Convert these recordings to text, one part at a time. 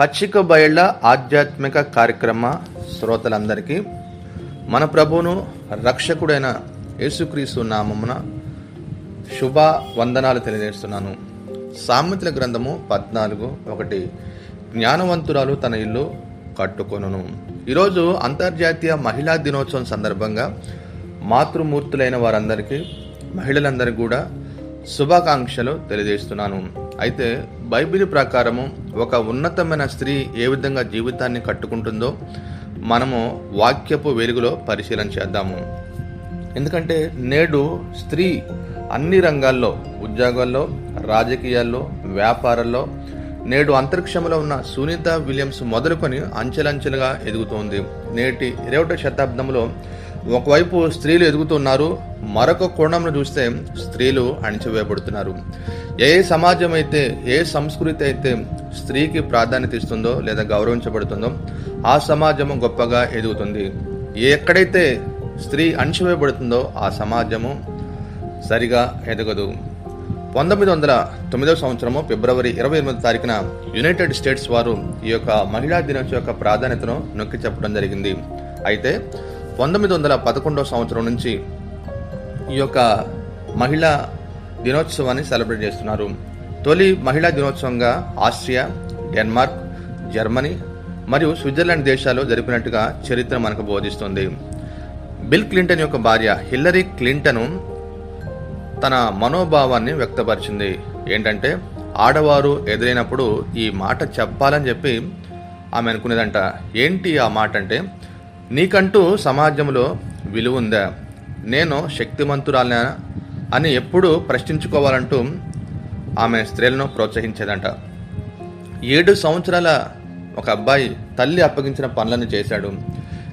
పచ్చిక బయళ్ళ ఆధ్యాత్మిక కార్యక్రమ శ్రోతలందరికీ మన ప్రభువును రక్షకుడైన యేసుక్రీస్తు నామమున శుభ వందనాలు తెలియజేస్తున్నాను. సామెతల గ్రంథము పద్నాలుగు ఒకటి. జ్ఞానవంతురాలు తన ఇల్లు కట్టుకొనును. ఈరోజు అంతర్జాతీయ మహిళా దినోత్సవం సందర్భంగా మాతృమూర్తులైన వారందరికీ మహిళలందరికీ కూడా శుభాకాంక్షలు తెలియజేస్తున్నాను. అయితే బైబిల్ ప్రకారము ఒక ఉన్నతమైన స్త్రీ ఏ విధంగా జీవితాన్ని కట్టుకుంటుందో మనము వాక్యపు వెలుగులో పరిశీలన చేద్దాము. ఎందుకంటే నేడు స్త్రీ అన్ని రంగాల్లో ఉద్యోగాల్లో రాజకీయాల్లో వ్యాపారాల్లో నేడు అంతరిక్షంలో ఉన్న సునీత విలియమ్స్ మొదలుకొని అంచెలంచెలుగా ఎదుగుతోంది. నేటి ఇరవై శతాబ్దంలో ఒకవైపు స్త్రీలు ఎదుగుతున్నారు మరొక కోణంలో చూస్తే స్త్రీలు అణిచివేయబడుతున్నారు. ఏ సమాజం అయితే ఏ సంస్కృతి అయితే స్త్రీకి ప్రాధాన్యత ఇస్తుందో లేదా గౌరవించబడుతుందో ఆ సమాజము గొప్పగా ఎదుగుతుంది. ఎక్కడైతే స్త్రీ అణిచివేయబడుతుందో ఆ సమాజము సరిగా ఎదగదు. పంతొమ్మిది వందల తొమ్మిదవ సంవత్సరము ఫిబ్రవరి ఇరవై ఎనిమిది తారీఖున యునైటెడ్ స్టేట్స్ వారు ఈ యొక్క మహిళా దినోత్సవం యొక్క ప్రాధాన్యతను నొక్కి చెప్పడం జరిగింది. అయితే పంతొమ్మిది వందల పదకొండవ సంవత్సరం నుంచి ఈ యొక్క మహిళా దినోత్సవాన్ని సెలబ్రేట్ చేస్తున్నారు. తొలి మహిళా దినోత్సవంగా ఆస్ట్రియా డెన్మార్క్ జర్మనీ మరియు స్విట్జర్లాండ్ దేశాలు జరిపినట్టుగా చరిత్ర మనకు బోధిస్తుంది. బిల్ క్లింటన్ యొక్క భార్య హిల్లరీ క్లింటన్ తన మనోభావాన్ని వ్యక్తపరిచింది. ఏంటంటే ఆడవారు ఎదురైనప్పుడు ఈ మాట చెప్పాలని చెప్పి ఆమె అనుకునేదంట. ఏంటి ఆ మాట అంటే నీకంటూ సమాజంలో విలువ ఉందా నేను శక్తిమంతురాలనా? అని ఎప్పుడు ప్రశ్నించుకోవాలంటూ ఆమె స్త్రీలను ప్రోత్సహించేదంట. ఏడు సంవత్సరాల ఒక అబ్బాయి తల్లి అప్పగించిన పనులను చేశాడు.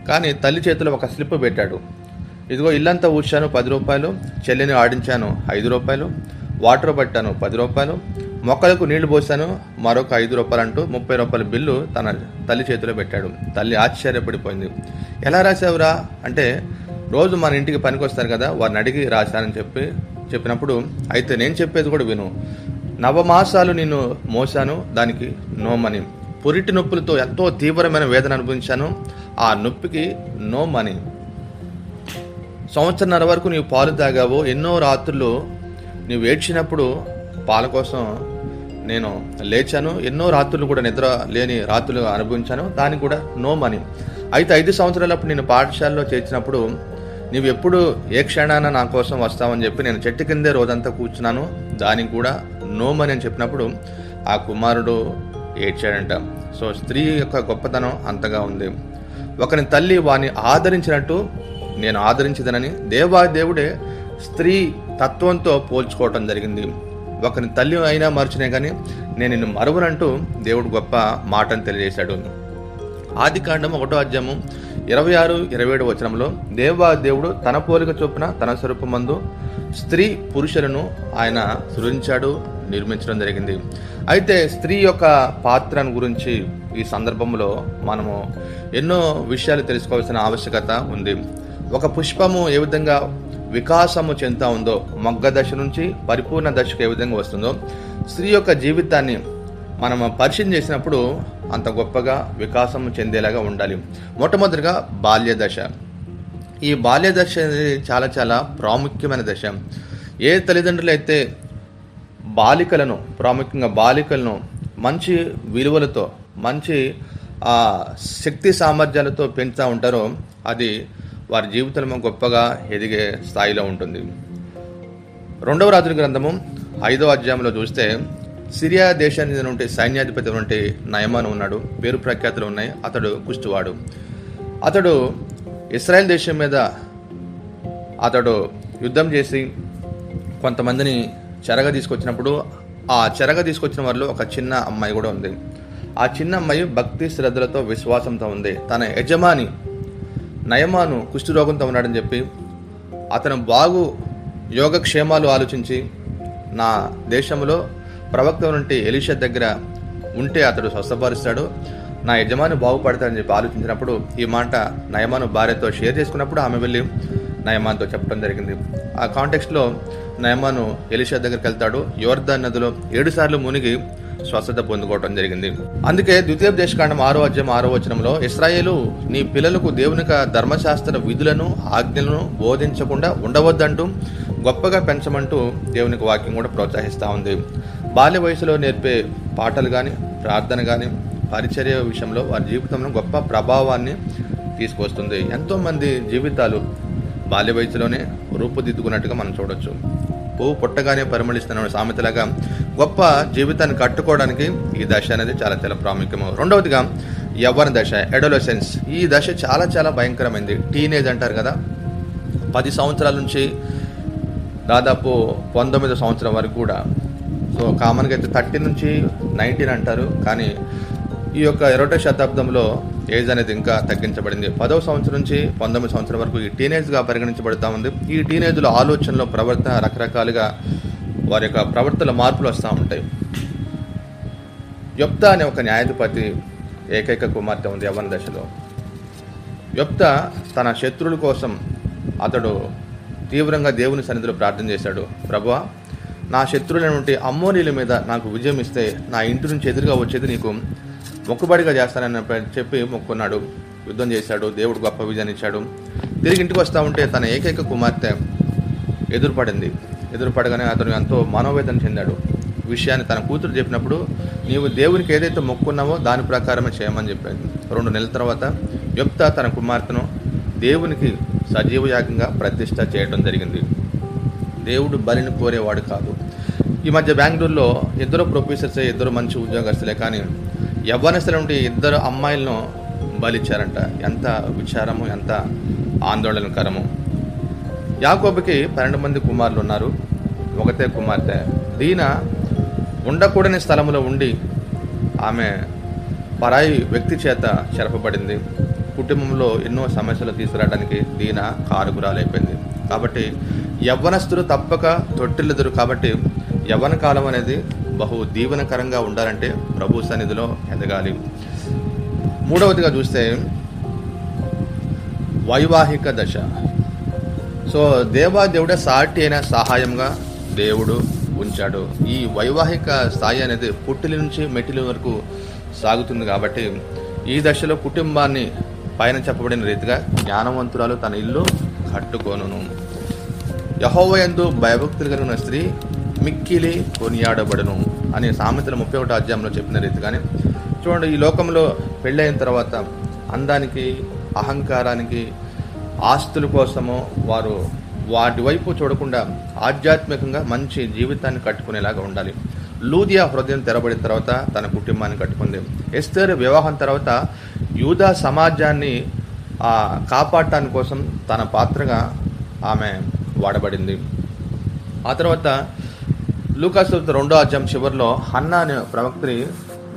కానీ తల్లి చేతిలో ఒక స్లిప్ పెట్టాడు. ఇదిగో ఇల్లంతా ఊడ్చాను పది రూపాయలు. చెల్లిని ఆడించాను ఐదు రూపాయలు. వాటర్ పట్టాను పది రూపాయలు. మొక్కలకు నీళ్ళు పోసాను మరొక ఐదు రూపాయలు అంటూ ముప్పై రూపాయల బిల్లు తన తల్లి చేతిలో పెట్టాడు. తల్లి ఆశ్చర్యపడిపోయింది. ఎలా రాసావురా? అంటే రోజు మన ఇంటికి పనికి వస్తారు కదా వారిని అడిగి రాశానని చెప్పి చెప్పినప్పుడు అయితే నేను చెప్పేది కూడా విను. నవమాసాలు నేను మోసాను దానికి నోమని. పురిటి నొప్పులతో ఎంతో తీవ్రమైన వేదన అనుభవించాను ఆ నొప్పికి నోమని. సంవత్సరంన్నర వరకు నీవు పాలు తాగావు ఎన్నో రాత్రులు నీవు ఏడ్చినప్పుడు పాల కోసం నేను లేచాను ఎన్నో రాత్రులు కూడా నిద్ర లేని రాత్రులు అనుభవించాను దానికి కూడా నోమని. అయితే ఐదు సంవత్సరాలప్పుడు నేను పాఠశాలలో చేర్చినప్పుడు నీవు ఎప్పుడు ఏ క్షణాన నా కోసం వస్తావని చెప్పి నేను చెట్టు కిందే రోజంతా కూర్చున్నాను. దానికి కూడా నోమని నేను అని చెప్పినప్పుడు ఆ కుమారుడు ఏడ్చాడంట. సో స్త్రీ యొక్క గొప్పతనం అంతగా ఉంది. ఒకని తల్లి వాని ఆదరించినట్టు నేను ఆదరించదనని దేవా దేవుడే స్త్రీ తత్వంతో పోల్చుకోవటం జరిగింది. ఒకని తల్లి అయినా మర్చినే కానీ నేను నిన్ను మరువనంటూ దేవుడు గొప్ప మాటను తెలియజేశాడు. ఆది కాండం ఒకటో అధ్యాయము ఇరవై ఆరు ఇరవై ఏడు వచనంలో దేవా దేవుడు తన పోలిక చొప్పున తన స్వరూపమందు స్త్రీ పురుషులను ఆయన సృజించాడు నిర్మించడం జరిగింది. అయితే స్త్రీ యొక్క పాత్రను గురించి ఈ సందర్భంలో మనము ఎన్నో విషయాలు తెలుసుకోవాల్సిన ఆవశ్యకత ఉంది. ఒక పుష్పము ఏ విధంగా వికాసము చెందుతా ఉందో మగ్గ దశ నుంచి పరిపూర్ణ దశకు ఏ విధంగా వస్తుందో స్త్రీ యొక్క జీవితాన్ని మనం పరిశీలన చేసినప్పుడు అంత గొప్పగా వికాసం చెందేలాగా ఉండాలి. మొట్టమొదటిగా బాల్య దశ. ఈ బాల్య దశ అనేది చాలా చాలా ప్రాముఖ్యమైన దశ. ఏ తల్లిదండ్రులు అయితే బాలికలను ప్రాముఖ్యంగా బాలికలను మంచి విలువలతో మంచి శక్తి సామర్థ్యాలతో పెంచుతూ ఉంటారో అది వారి జీవితంలో గొప్పగా ఎదిగే స్థాయిలో ఉంటుంది. రెండవ రాజుల గ్రంథము ఐదవ అధ్యాయంలో చూస్తే సిరియా దేశానికి ఉంటే సైన్యాధిపతి నుండి నయమాను ఉన్నాడు. పేరు ప్రఖ్యాతులు ఉన్నాయి. అతడు కుష్టివాడు. అతడు ఇస్రాయెల్ దేశం మీద అతడు యుద్ధం చేసి కొంతమందిని చెరగ తీసుకొచ్చినప్పుడు ఆ చెరగ తీసుకొచ్చిన వారిలో ఒక చిన్న అమ్మాయి కూడా ఉంది. ఆ చిన్న అమ్మాయి భక్తి శ్రద్ధలతో విశ్వాసంతో ఉంది. తన యజమాని నయమాను కుష్ఠరోగంతో ఉన్నాడని చెప్పి అతను బాగు యోగక్షేమాలు ఆలోచించి నా దేశంలో ప్రవక్త నుండి ఎలీషా దగ్గర ఉంటే అతడు స్వస్థపరుస్తాడు. నా యజమాని బాగుపడతాడని చెప్పి ఆలోచించినప్పుడు ఈ మాట నయమాను భార్యతో షేర్ చేసుకున్నప్పుడు ఆమె వెళ్ళి నయమాన్తో చెప్పడం జరిగింది. ఆ కాంటెక్స్ట్లో నయమాను ఎలిషా దగ్గరికి వెళ్తాడు. యువర్ధన్ నదిలో ఏడు సార్లు మునిగి స్వస్థత పొందుకోవడం జరిగింది. అందుకే ద్వితీయోపదేశకాండం ఆరో అధ్యాయం ఆరో వచనంలో ఇస్రాయేలు నీ పిల్లలకు దేవునిక ధర్మశాస్త్ర విధులను ఆజ్ఞలను బోధించకుండా ఉండవద్దంటూ గొప్పగా పెంచమంటూ దేవునికి వాక్యం కూడా ప్రోత్సహిస్తూ ఉంది. బాల్య వయసులో నేర్పే పాటలు కానీ ప్రార్థన కానీ పరిచర్య విషయంలో వారి జీవితంలో గొప్ప ప్రభావాన్ని తీసుకొస్తుంది. ఎంతోమంది జీవితాలు బాల్య వయసులోనే రూపుదిద్దుకున్నట్టుగా మనం చూడొచ్చు. పువ్వు పుట్టగానే పరిమళిస్తున్న సామెతలాగా గొప్ప జీవితాన్ని కట్టుకోవడానికి ఈ దశ అనేది చాలా చాలా ప్రాముఖ్యము. రెండవదిగా యవ్వన దశ ఎడోలసెన్స్ ఈ దశ చాలా చాలా భయంకరమైంది. టీనేజ్ అంటారు కదా పది సంవత్సరాల నుంచి దాదాపు పంతొమ్మిది సంవత్సరం వరకు కూడా సో కామన్గా అయితే థర్టీ నుంచి నైన్టీన్ అంటారు. కానీ ఈ యొక్క ఇరవై శతాబ్దంలో ఏజ్ అనేది ఇంకా తగ్గించబడింది. పదవ సంవత్సరం నుంచి పంతొమ్మిది సంవత్సరం వరకు ఈ టీనేజ్గా పరిగణించబడతా ఉంది. ఈ టీనేజ్లో ఆలోచనలో ప్రవర్తన రకరకాలుగా వారి యొక్క ప్రవర్తన మార్పులు వస్తూ ఉంటాయి. యొప్త అనే ఒక న్యాయాధిపతి ఏకైక కుమార్తె ఉంది యవన దశలో. యొప్త తన శత్రువుల కోసం అతడు తీవ్రంగా దేవుని సన్నిధిలో ప్రార్థన చేశాడు. ప్రభువా నా శత్రువులైనటువంటి అమ్మోనీల మీద నాకు విజయం ఇస్తే నా ఇంటి నుంచి ఎదురుగా వచ్చేది నీకు. మొక్కుబడిగా చేస్తానని చెప్పి మొక్కున్నాడు. యుద్ధం చేశాడు. దేవుడు గొప్ప విజయాన్ని ఇచ్చాడు. తిరిగి ఇంటికి వస్తూ ఉంటే తన ఏకైక కుమార్తె ఎదురుపడింది. ఎదురుపడగానే అతను ఎంతో మనోవేదన చెందాడు. విషయాన్ని తన కూతురు చెప్పినప్పుడు నీవు దేవునికి ఏదైతే మొక్కున్నావో దాని ప్రకారమే చేయమని చెప్పాడు. రెండు నెలల తర్వాత యుక్త తన కుమార్తెను దేవునికి సజీవ యాగంగా ప్రతిష్ట చేయడం జరిగింది. దేవుడు బలిని కోరేవాడు కాదు. ఈ మధ్య బెంగళూరులో ఇద్దరు ప్రొఫెసర్సే ఇద్దరు మంచి ఉద్యోగస్తులే కానీ యవ్వనస్తుల నుండి ఇద్దరు అమ్మాయిలను బలిచ్చారంట. ఎంత విచారము ఎంత ఆందోళనకరము. యాకోబుకి పన్నెండు మంది కుమారులు ఉన్నారు. ఒకతే కుమార్తె. దీన ఉండకూడని స్థలంలో ఉండి ఆమె పరాయి వ్యక్తి చేత చెరపబడింది. కుటుంబంలో ఎన్నో సమస్యలు తీసుకురావడానికి దీన కారుగురాలైపోయింది కాబట్టి యవ్వనస్తులు తప్పక తొట్టిల్లుదురు కాబట్టి యవ్వన కాలం అనేది బహు దీవెనకరంగా ఉండాలంటే ప్రభు సన్నిధిలో ఎదగాలి. మూడవదిగా చూస్తే వైవాహిక దశ. సో దేవాదేవుడే సాటి అయిన సహాయంగా దేవుడు ఉంచాడు. ఈ వైవాహిక స్థాయి అనేది పుట్టిలి నుంచి మెట్టిలి వరకు సాగుతుంది కాబట్టి ఈ దశలో కుటుంబాన్ని పైన చెప్పబడిన రీతిగా జ్ఞానవంతురాలు తన ఇల్లు కట్టుకోను యహోవయందు భయభక్తులు కలిగిన స్త్రీ మిక్కిలి కొనియాడబడును అనే సామెతల ముప్పై ఒకటో అధ్యాయంలో చెప్పిన రీతిగానే చూడండి ఈ లోకంలో పెళ్ళైన తర్వాత అందానికి అహంకారానికి ఆస్తుల కోసము వారు వాటి వైపు చూడకుండా ఆధ్యాత్మికంగా మంచి జీవితాన్ని కట్టుకునేలాగా ఉండాలి. లూదియా హృదయం తెరబడిన తర్వాత తన కుటుంబాన్ని కట్టుకుంది. ఎస్తేర్ వివాహం తర్వాత యూదా సమాజాన్ని కాపాడటాని కోసం తన పాత్రగా ఆమె వాడబడింది. ఆ తర్వాత లూకాసు రెండో అధ్యాయం చివరిలో హన్నా అనే ప్రవక్తి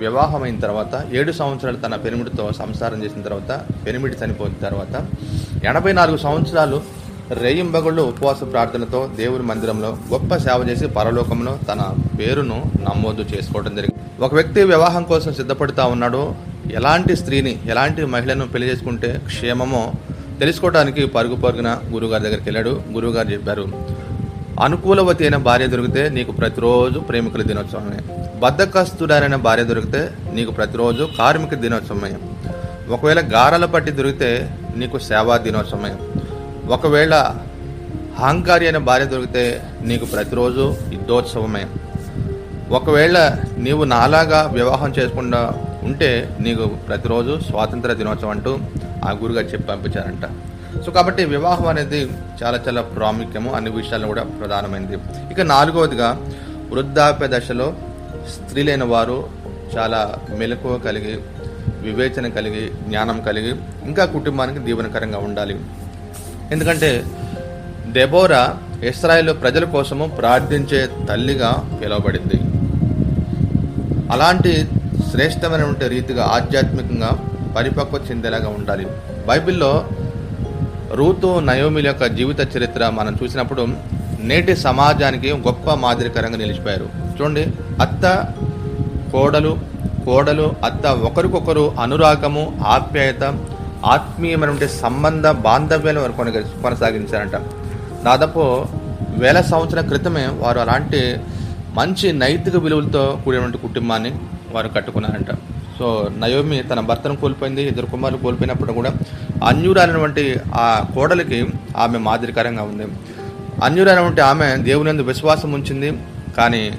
వివాహం అయిన తర్వాత ఏడు సంవత్సరాలు తన పెనిమిడితో సంసారం చేసిన తర్వాత పెనిమిడి చనిపోయిన తర్వాత ఎనభై నాలుగు సంవత్సరాలు రేయింబగుళ్ళు ఉపవాస ప్రార్థనతో దేవుని మందిరంలో గొప్ప సేవ చేసి పరలోకంలో తన పేరును నమోదు చేసుకోవడం జరిగింది. ఒక వ్యక్తి వివాహం కోసం సిద్ధపడుతూ ఉన్నాడు. ఎలాంటి స్త్రీని ఎలాంటి మహిళను పెళ్ళి చేసుకుంటే క్షేమమో తెలుసుకోవడానికి పరుగు పరుగున గురువుగారి దగ్గరికి వెళ్ళాడు. గురువుగారు చెప్పారు అనుకూలవతి అయిన భార్య దొరికితే నీకు ప్రతిరోజు ప్రేమికుల దినోత్సవమే. బద్ధకస్తుడైన భార్య దొరికితే నీకు ప్రతిరోజు కార్మిక దినోత్సవమే. ఒకవేళ గారాల పట్టి దొరికితే నీకు సేవా దినోత్సవమే. ఒకవేళ అహంకారి అయిన భార్య దొరికితే నీకు ప్రతిరోజు యుద్ధోత్సవమే. ఒకవేళ నీవు నాలాగా వివాహం చేసుకుండా ఉంటే నీకు ప్రతిరోజు స్వాతంత్ర దినోత్సవం అంటూ ఆ గురుగారు చెప్పి పంపించారంట. సో కాబట్టి వివాహం అనేది చాలా చాలా ప్రాముఖ్యము అన్ని విషయాల్లో కూడా ప్రధానమైనది. ఇక నాలుగవదిగా వృద్ధాప్య దశలో స్త్రీలైన వారు చాలా మెలకువ కలిగి వివేచన కలిగి జ్ఞానం కలిగి ఇంకా కుటుంబానికి దీవెనకరంగా ఉండాలి. ఎందుకంటే దెబోరా ఇస్రాయేల్ ప్రజల కోసము ప్రార్థించే తల్లిగా పిలువబడింది. అలాంటి శ్రేష్టమైనటువంటి రీతిగా ఆధ్యాత్మికంగా పరిపక్వ చెందేలాగా ఉండాలి. బైబిల్లో రూతు నయోమిల యొక్క జీవిత చరిత్ర మనం చూసినప్పుడు నేటి సమాజానికి గొప్ప మాదిరికరంగా నిలిచిపోయారు. చూడండి అత్త కోడలు కోడలు అత్త ఒకరికొకరు అనురాగము ఆప్యాయత ఆత్మీయమైనటువంటి సంబంధ బాంధవ్యాలను వారు కొనగ కొనసాగించారంట. దాదాపు వేల సంవత్సరాల క్రితమే వారు అలాంటి మంచి నైతిక విలువలతో కూడినటువంటి కుటుంబాన్ని వారు కట్టుకున్నారంట. సో నయోమి తన భర్తను కోల్పోయింది ఇద్దరు కుమారులు కోల్పోయినప్పుడు కూడా అన్యురైనటువంటి ఆ కోడలికి ఆమె మాదిరికరంగా ఉంది. అన్యురైనటువంటి ఆమె దేవునిందు విశ్వాసం ఉంచింది కానీ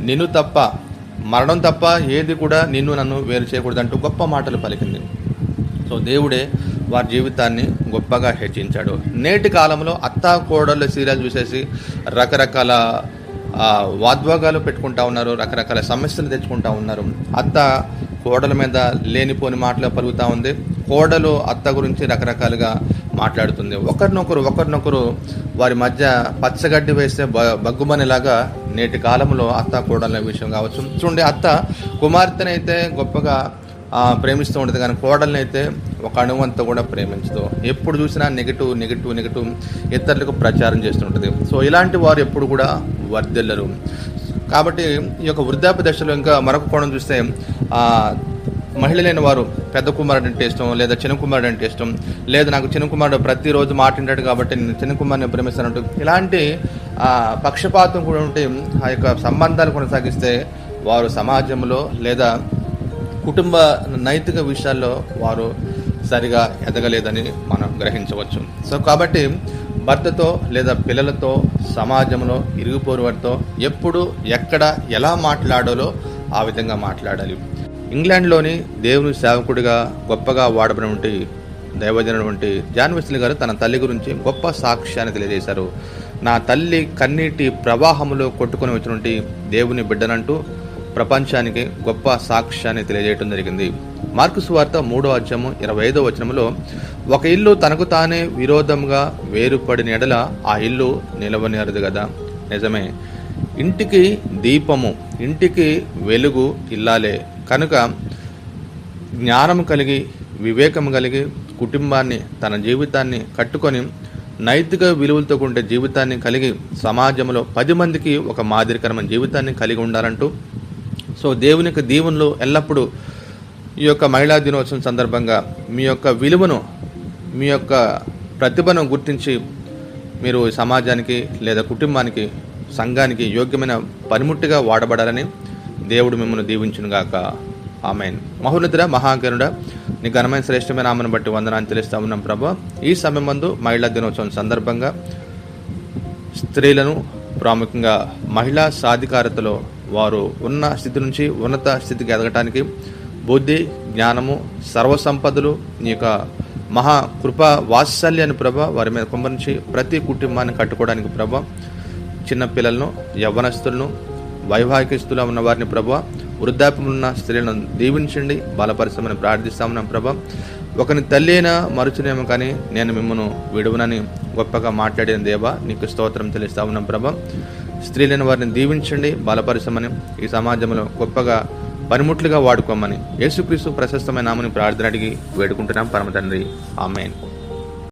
నిన్ను తప్ప మరణం తప్ప ఏది కూడా నిన్ను నన్ను వేరు చేయకూడదంటూ గొప్ప మాటలు పలికింది. సో దేవుడే వారి జీవితాన్ని గొప్పగా హెచ్చించాడు. నేటి కాలంలో అత్తా కోడళ్ళ సీరియల్ చూసేసి రకరకాల వాద్వాగాలు పెట్టుకుంటా ఉన్నారు రకరకాల సమస్యలు తెచ్చుకుంటా ఉన్నారు. అత్త కోడల మీద లేనిపోని మాటలు పలుకుతూ ఉంది. కోడలు అత్త గురించి రకరకాలుగా మాట్లాడుతుంది. ఒకరినొకరు ఒకరినొకరు వారి మధ్య పచ్చగడ్డి వేస్తే బ బగ్గుమనేలాగా నేటి కాలంలో అత్త కోడల విషయం కావచ్చు. చూడండి అత్త కుమార్తెనైతే గొప్పగా ప్రేమిస్తూ ఉంటుంది. కానీ కోడల్ని అయితే ఒక అణువంతా కూడా ప్రేమించదు. ఎప్పుడు చూసినా నెగిటివ్ నెగిటివ్ నెగిటివ్ ఇతరులకు ప్రచారం చేస్తుంటుంది సో ఇలాంటి వారు ఎప్పుడు కూడా వర్దిల్లరు కాబట్టి ఈ యొక్క వృద్ధాప్య దశలో ఇంకా మరొక కోణం చూస్తే మహిళలైన వారు పెద్ద కుమారుడు అంటే ఇష్టం లేదా చిన్న కుమారుడు అంటే ఇష్టం లేదా నాకు చిన్న కుమారుడు ప్రతిరోజు మాట్లాడాడు కాబట్టి నేను చిన్న కుమారుని ప్రేమిస్తానంటు ఇలాంటి పక్షపాతం కూడా ఉంటే ఆ యొక్క సంబంధాలు కొనసాగిస్తే వారు సమాజంలో లేదా కుటుంబ నైతిక విషయాల్లో వారు సరిగా ఎదగలేదని మనం గ్రహించవచ్చు. సో కాబట్టి భర్తతో లేదా పిల్లలతో సమాజంలో ఇరుగుపోరువారితో ఎప్పుడు ఎక్కడ ఎలా మాట్లాడాలో ఆ విధంగా మాట్లాడాలి. ఇంగ్లాండ్లోని దేవుని సేవకుడిగా గొప్పగా వాడబడినటువంటి దైవజనుడు జాన్ వెస్లీ గారు తన తల్లి గురించి గొప్ప సాక్ష్యాన్ని తెలియజేశారు. నా తల్లి కన్నీటి ప్రవాహంలో కొట్టుకొని వచ్చినటువంటి దేవుని బిడ్డనంటూ ప్రపంచానికి గొప్ప సాక్ష్యాన్ని తెలియజేయడం జరిగింది. మార్కు సువార్త మూడో అధ్యాయము ఇరవై ఐదో వచనంలో ఒక ఇల్లు తనకు తానే విరోధంగా వేరుపడిన ఎడల ఆ ఇల్లు నిలవనేరదు కదా నిజమే. ఇంటికి దీపము ఇంటికి వెలుగు ఇల్లాలే. కనుక జ్ఞానం కలిగి వివేకం కలిగి కుటుంబాన్ని తన జీవితాన్ని కట్టుకొని నైతిక విలువలతో ఉండే జీవితాన్ని కలిగి సమాజంలో పది మందికి ఒక మాదిరికరమైన జీవితాన్ని కలిగి ఉండాలంటూ సో దేవుని యొక్క దీవెనలు ఎల్లప్పుడూ ఈ యొక్క మహిళా దినోత్సవం సందర్భంగా మీ యొక్క విలువను మీ యొక్క ప్రతిభను గుర్తించి మీరు సమాజానికి లేదా కుటుంబానికి సంఘానికి యోగ్యమైన పనిముట్టుగా వాడబడాలని దేవుడు మిమ్మల్ని దీవించునుగాక ఆమెన్. మహోన్నతుడ మహాకరుడ నీ ఘనమైన శ్రేష్టమైన ఆమెను బట్టి వందనాన్ని తెలుస్తా ఉన్నాం ప్రభా. ఈ సమయం మందు మహిళా దినోత్సవం సందర్భంగా స్త్రీలను ప్రాముఖ్యంగా మహిళా సాధికారతలో వారు ఉన్న స్థితి నుంచి ఉన్నత స్థితికి ఎదగటానికి బుద్ధి జ్ఞానము సర్వసంపదలు నీ యొక్క మహా కృప వాత్సల్యాన్ని ప్రభ వారి మీద కుమ్మరించి ప్రతి కుటుంబాన్ని కట్టుకోవడానికి ప్రభ చిన్న పిల్లలను యవ్వనస్తులను వైవాహికస్తులు ఉన్న వారిని ప్రభ వృద్ధాప్యం ఉన్న స్త్రీలను దీవించండి బలపరిశ్రమని ప్రార్థిస్తామని ప్రభ. ఒకని తల్లి అయినా మరుచునేమో కానీ నేను మిమ్మల్ని విడువనని గొప్పగా మాట్లాడిన దేవా నీకు స్తోత్రం తెలుస్తా ఉన్నాం ప్రభ. స్త్రీలైన వారిని దీవించండి బలపరచమని ఈ సమాజంలో గొప్పగా పనిముట్లుగా వాడుకోమని. యేసుక్రీస్తు ప్రశస్తమైన నామని ప్రార్థన అడిగి వేడుకుంటున్నాం. పరమ తండ్రి ఆమెన్.